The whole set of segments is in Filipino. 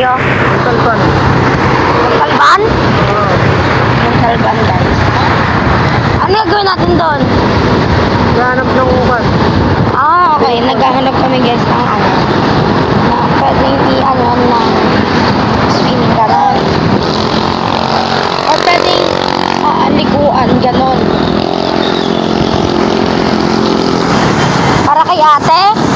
tayo? Montalban. Montalban? Oo. Montalban, guys. Ano gagawin natin doon? Naghahanap ng ukat. Ah, okay. Naghahanap kami, guys, ng ano. Na pwedeng i-ano ng swimming ganon. Or pwedeng uh, ah, liguan, ganon. Para kay ate?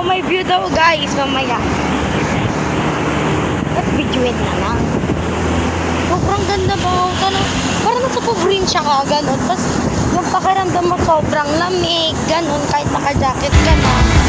Oh, may view daw guys mamaya. Let's videoin na lang. Sobrang ganda ba? Tanong, parang nasa probinsya ka, ganun. Tapos yung pakiramdam mo sobrang lamig, ganun. Kahit naka-jacket ka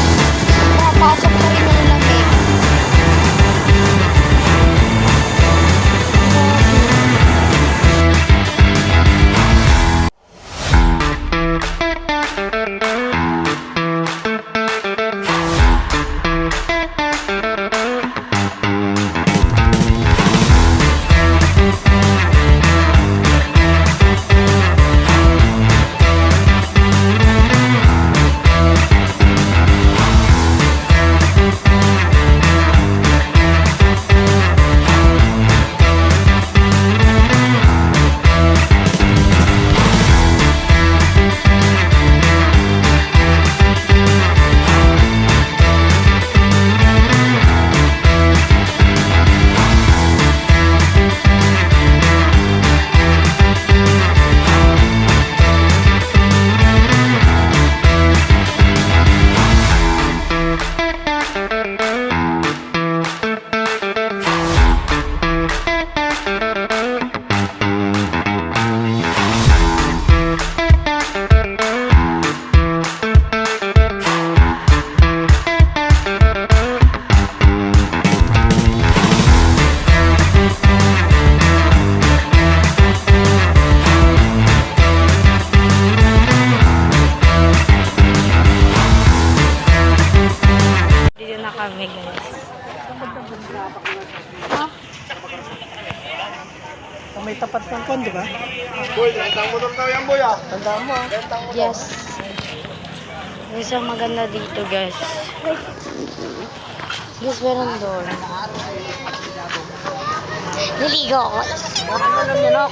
ba? Boy, rentang motor daw yan, boy, ah. Tandaan mo ah. Yes. Isang maganda dito guys. Guys, meron doon. Niligo ako. Baka alam niya, no?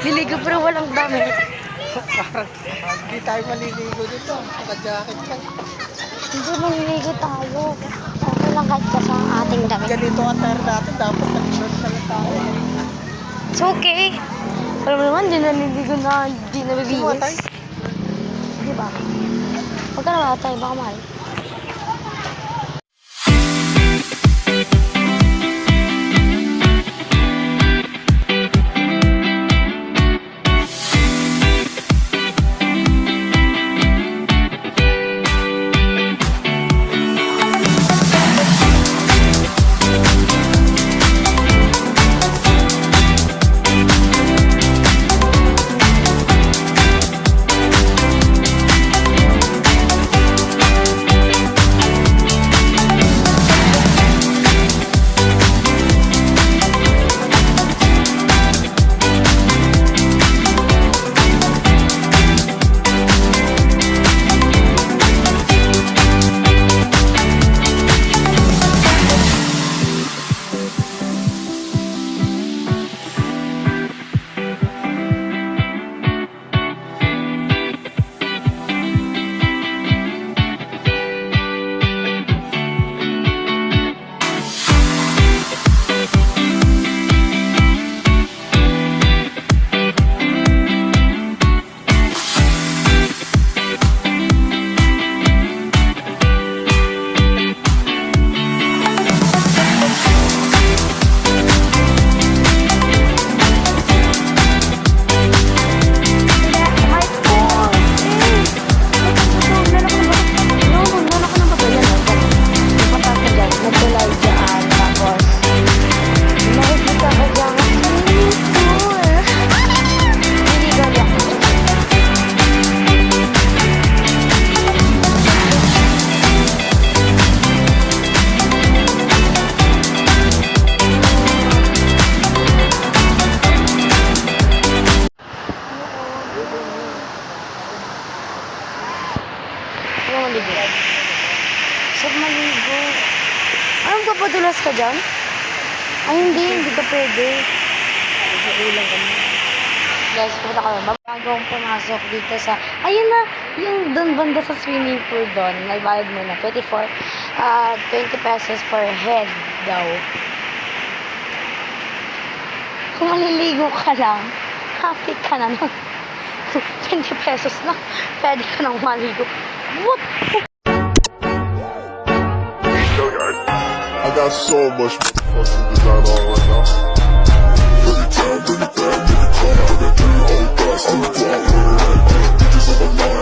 Niligo pero walang damit. Parang hindi tayo maliligo dito. Naka-jacket lang. Hindi maliligo tayo. Okay lang kahit ka sa ating damit. Ganito ang attire natin. Dapat nag-short na lang tayo. It's okay. Alam mo naman, di naliligo na, di tayo. nabibihis. Di ba? Huwag ka na tayo, baka mahal. Saan maligo? Anong papadulas ka dyan? Ay, hindi. Hindi ka pwede. Ulang kami. Guys, pupunta kami. Bago akong pumasok dito sa... Ayun na! Yung doon banda sa swimming pool doon. May bayad muna. 24, ah 20 pesos per head daw. Kung maliligo ka lang, happy ka na nun. 20 pesos na. Pwede ka nang maligo. What? got so much motherfucking design on right now. Bring it down, bring it down, make it come, bring it through, hold fast, on the ground, right now. Bitches on my mind.